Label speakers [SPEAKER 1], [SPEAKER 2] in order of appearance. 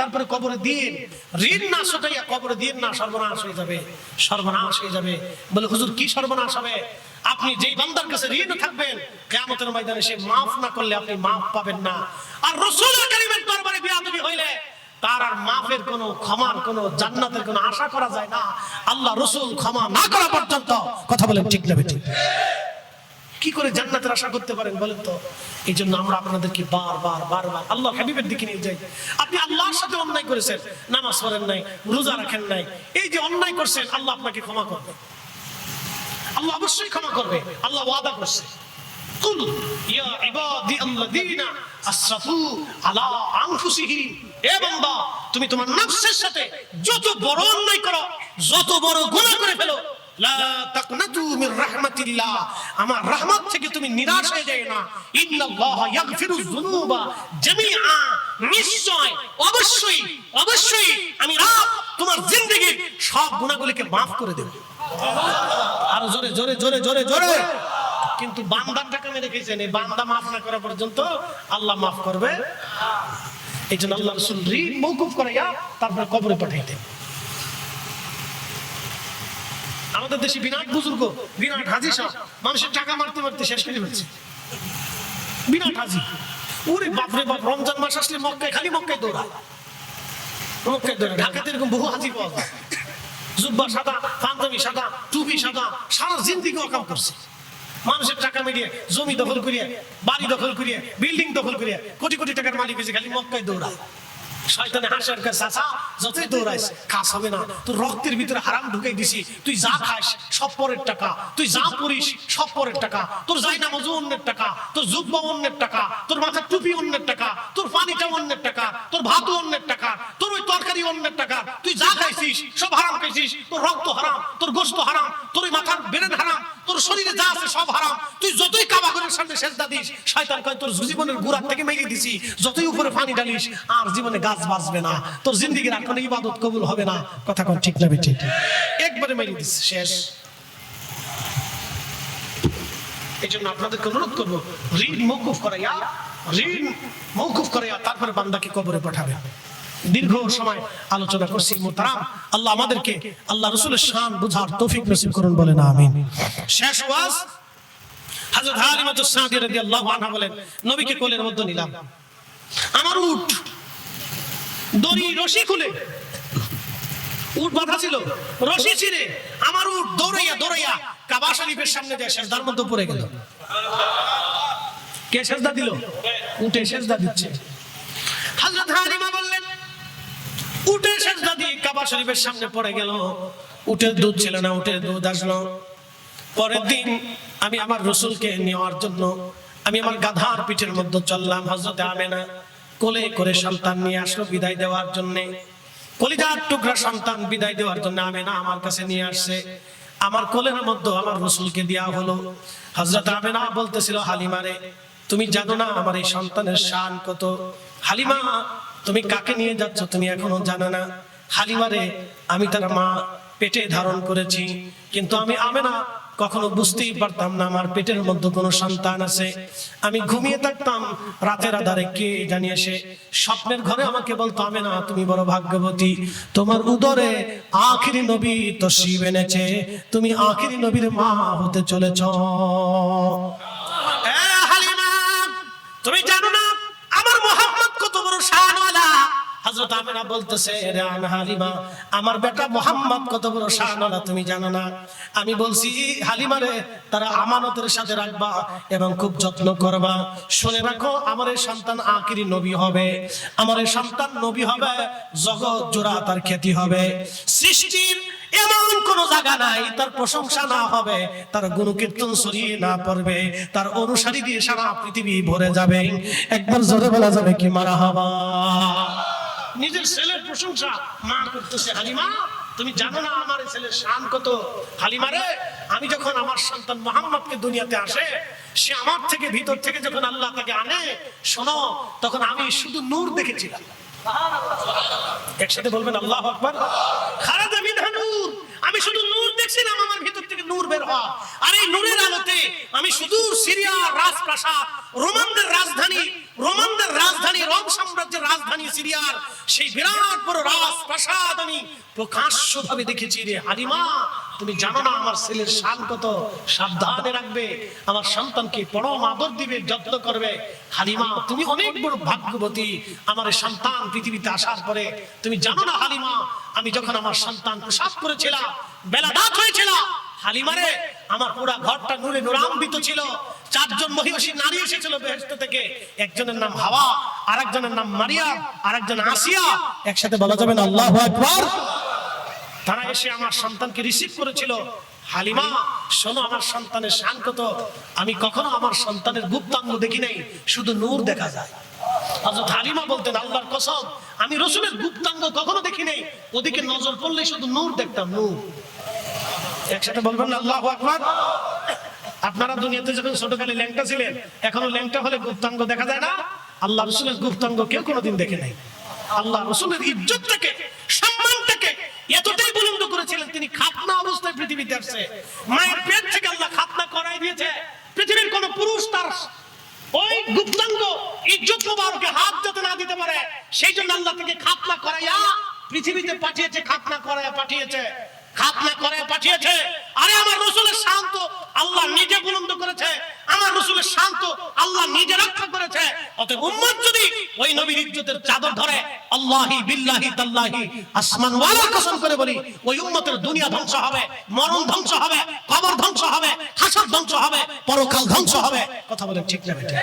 [SPEAKER 1] তারপরে কবরে দিন। ঋণ না কবরে দিন না সর্বনাশ হয়ে যাবে। সর্বনাশ হয়ে যাবে। বলে, হুজুর, কি সর্বনাশ হবে? আপনি যেই বান্দার কাছে ঋণ থাকবেন, কেয়ামতের ময়দানে সে মাফ না করলে আপনি মাফ পাবেন না। আর রসুল দরবারে বিয়াদবি হইলে তার আর মাফের কোন, ক্ষমার কোন, জান্নাতের কোন আশা করা যায় না। আল্লাহ রসুল ক্ষমা না করা পর্যন্ত কথা বলেন ঠিক না বেঠিক। কি করে জান্নাতের আশা করতে পারেন বলেন তো? এই জন্য আমরা আপনাদেরকে বারবার বারবার আল্লাহ হাবিবের দিকে নিয়ে যাই। আপনি আল্লাহর সাথে অন্যায় করেছেন, নামাজ পড়েন নাই, রোজা রাখেন নাই, এই যে অন্যায় করছেন, আল্লাহ আপনাকে ক্ষমা করবে। আল্লাহ অবশ্যই ক্ষমা করবে, আল্লাহ ওয়াদা করছে। কুল ইয়া ইবাদি আল্লাযীনা আসরাফু আলা আনফুসিহিম। এ বান্দা, তুমি তোমার নফসের সাথে যত বড় অন্যায় করো, যত বড় গুনাহ করে আমার থেকে তুমি নিরাশ হয়ে যায় না। নিশ্চয়, অবশ্যই অবশ্যই আমি তোমার সব maaf করে আরও জোরে জোরে জোরে জোরে জোরে। কিন্তু বান্দার টাকা মেরে এই বান্দা মাফ না করা পর্যন্ত আল্লাহ মাফ করবে। এই জন্য আল্লাহ রসুল ঋণ মৌকুফ করাইয়া তারপরে কবরে পাঠাইতেন। আমাদের দেশে বিরাট বুজুর্গ, বিরাট হাজি সাহ মানুষের টাকা মারতে মারতে শেষ করে ফেলছে। বিরাট হাজি। ওরে বাপরে বাপ, রমজান মাস আসলে মক্কায়, খালি মক্কায় দৌড়ায়। মক্কায় ঢাকাতে এরকম বহু হাজি পাওয়া যায়। জুব্বা সাদা, পাঞ্জাবি সাদা, টুপি সাদা, সারা জিন্দিগি অকাম করছে। মানুষের টাকা মিলিয়ে, জমি দখল করিয়ে, বাড়ি দখল করিয়ে, বিল্ডিং দখল করিয়ে, কোটি কোটি টাকার মালিক হয়েছে, খালি মক্কায় দৌড়ায়। শয়তানে হাসার কাছে যতই দৌড়াইস, কাজ হবে না। তোর রক্তের ভিতরে হারাম ঢুকাই দিছি। তুই যা খাস, সব পরের টাকা। তুই যা পড়িস, সব পরের টাকা। তোর যাই নামাজ অন্যের টাকা, তোর জুব্বা অন্যের টাকা, তোর মাথার টুপি অন্যের টাকা, তোর পানিটা অন্যের টাকা, তোর ভাত অন্যের টাকা, তোর ওই তরকারি অন্যের টাকা। তুই যা খাইছিস, সব হারাম খাইছিস, তোর রক্ত হারাম, তোর গোস্ত হারাম, তোর ওই মাথার বেরেন হারাম। তোর শরীরে যা আছে সব হারাম। তুই যতই কাবা ঘরের সামনে সেজদা দিস, শয়তান কয়, তোর জীবনের গুড়ার থেকে মেরে দিছি, যতই উপরে পানি ঢালিস, আর জীবনে গাছ বাঁচবে না। তোর জিন্দিগির আর কোনো ইবাদত কবুল হবে না। কথা কোন ঠিক না বেঠিক। একবারে মেরে দিস শেষ। এই জন্য আপনাদেরকে অনুরোধ করব, ঋণ মৌকুফ করাইয়া, ঋণ মৌকুফ করাইয়া তারপরে বান্দাকে কবরে পাঠাবে দীর্ঘ সময় আলোচনা করছি মোতারাম আল্লাহ আমাদেরকে, আল্লাহ রসুলের শান বুঝার তৌফিক নসিব করুন বলেন, আমিন। শেষ ওয়াজ। হযরত হালিমাতু সাদিয়া রাদিয়াল্লাহু আনহা বলেন, নবীকে কোলের মধ্যে নিলাম। আমার উট দড়ি রশি খুলে। উট বাঁধা ছিল, রশি ছিঁড়ে। আমার উট দৌড়াইয়া দৌড়াইয়া কাবা শরীফের সামনে যায় সেজদার মধ্যে পড়ে গেল। কে সেজদা দিল? উঠে সেজদা দিচ্ছে। হযরত হালিমা উঠে সেজদা দিয়ে কাবা শরীফের সামনে পড়ে গেল। উটের দুধ ছিল না, উটের দুধ আসলো। পরের দিন আমি আমার রসুলকে নেওয়ার জন্য আমি আমার গাধার পিঠের মধ্যে চললাম। হজরতে আমেনা কোলে করে সন্তান নিয়ে আসলো বিদায় দেওয়ার জন্য। কলিজার টুকরা সন্তান বিদায় দেওয়ার জন্য আমেনা আমার কাছে নিয়ে আসছে। আমার কোলের মধ্যে আমার রসুলকে দেওয়া হলো। হজরত আমেনা বলতেছিল হালিমারে তুমি জানো না আমার এই সন্তানের শান কত? হালিমা তুমি কাকে নিয়ে যাচ্ছ তুমি এখনও জানো না। হালিমারে, আমি তার মা পেটে ধারণ করেছি, কিন্তু আমি আমেনা, কখনো বুঝতেই পারতাম না আমার পেটের মধ্যে কোনো সন্তান আছে। আমি ঘুমিয়ে থাকতাম, রাতের আধারে কে জানি এসে স্বপ্নের ঘরে আমাকে বলতো আমি না তুমি বড় ভাগ্যবতী, তোমার উদরে আখিরি নবী তো শিব এনেছে, তুমি আখিরি নবীর মা হতে চলেছ। তুমি জানো না আমার মোহাম্মদ কত বড় শানওয়ালা হযরত আমিনা বলতেছে, রে হালিমা, আমার বেটা মোহাম্মদ কত বড় তুমি জানো না? আমি বলছি, হালিমা রে, তারা আমানতের সাথে রাখবা এবং খুব যত্ন করবা। শুনে রাখো, আমার এই সন্তান নবী হবে। আমার এই সন্তান নবী হবে, জগৎ জোড়া তার খ্যাতি হবে। সৃষ্টির এমন কোন জায়গা নাই, তার প্রশংসা না হবে, তার গুণকীর্তন ছড়িয়ে না পড়বে, তার অনুসারী দিয়ে সারা পৃথিবী ভরে যাবে। একবার জোরে বলা যাবে কি মারা হবা? নিজের ছেলের প্রশংসা। মা করতেছে হালিমা, তুমি জানো না আমার ছেলের শান কত? হালিমা রে, আমি যখন আমার সন্তান মোহাম্মদকে দুনিয়াতে আসে, সে আমার থেকে ভিতর থেকে যখন আল্লাহ তাকে আনে, শোনো, তখন আমি শুধু নূর দেখেছিলাম। একসাথে বলবেন, আল্লাহ আমি শুধু নূর দেখছিলাম, আমার ভিতর থেকে নূর বের হওয়া। আর এই নূরের আলোতে আমি শুধু সিরিয়ার রাজপ্রাসাদ, রোমানদের রাজধানী রোমানদের রাজধানী, রোম সাম্রাজ্যের রাজধানী সিরিয়ার সেই বিরাট বড় রাজপ্রাসাদ আমি প্রকাশ্য ভাবে দেখেছি রে হালিমা তুমি জানো না আমার ছেলের শান কত সাবধানে রাখবে, আমার সন্তানকে পরম আদর দিবে, যত্ন করবে। হালিমা তুমি অনেক বড় ভাগ্যবতী, আমার সন্তান পৃথিবীতে আসার পরে। তুমি জানো না হালিমা আমি যখন আমার সন্তান প্রসাদ করেছিলাম, বেলা রাত হয়েছিল হালিমারে আমার পুরা ঘরটা নূরে নুরাম্বিত ছিল। চারজন মহিষী নারী এসেছিল বেহেশত থেকে, একজনের নাম হাওয়া আরেকজনের নাম মারিয়া আরেকজন আসিয়া। একসাথে বলা যাবে না আল্লাহু আকবার। তারা এসে আমার সন্তানকে রিসিভ করেছিল। হালিমা শোনো আমার সন্তানের শান কত? আমি কখনো আমার সন্তানের গুপ্তাঙ্গ দেখি নাই শুধু নূর দেখা যায়। হযরত হালিমা বলতেন আল্লাহর কসম আমি রসুলের গুপ্তাঙ্গ কখনো দেখি নাই। ওদিকে নজর পড়লে শুধু নূর দেখতাম নূর। একসাথে বলবেন না আকবার। আপনারা দুনিয়াতে যখন ছোটকালে ল্যাংটা ছিলেন এখনও ল্যাংটা হলে গুপ্তাঙ্গ দেখা যায় না? আল্লাহ রসুলের গুপ্তাঙ্গ কেউ কোনোদিন দেখে নাই। আল্লাহ রসুলের ইজ্জত থেকে, সম্মান থেকে এতটাই করেছিলেন, তিনি খাতনা অবস্থায় পৃথিবীতে আসছে। মায়ের পেট থেকে আল্লাহ খাতনা করাই দিয়েছে। পৃথিবীর কোন পুরুষ তার ওই গুপ্তাঙ্গ ইজ্জত হাত যাতে না দিতে পারে, সেই জন্য আল্লাহ থেকে খাতনা করাইয়া পৃথিবীতে পাঠিয়েছে, খাতনা করাইয়া পাঠিয়েছে, খাতনা করে পাঠিয়েছে। আরে আমার রসুলের শান্ত, আল্লাহ নিজে বুলন্দ করেছে। আমার রসুলের শান্ত আল্লাহ নিজে রক্ষা করেছে। অতএব উম্মত যদি ওই নবীর ইজ্জতের চাদর ধরে, আল্লাহি বিল্লাহি তাল্লাহি, আসমান ওয়ালা কসম করে বলি, ওই উম্মতের দুনিয়া ধ্বংস হবে, মরণ ধ্বংস হবে, কবর ধ্বংস হবে হাসর ধ্বংস হবে, পরকাল ধ্বংস হবে। কথা বলে ঠিক না বেঠিক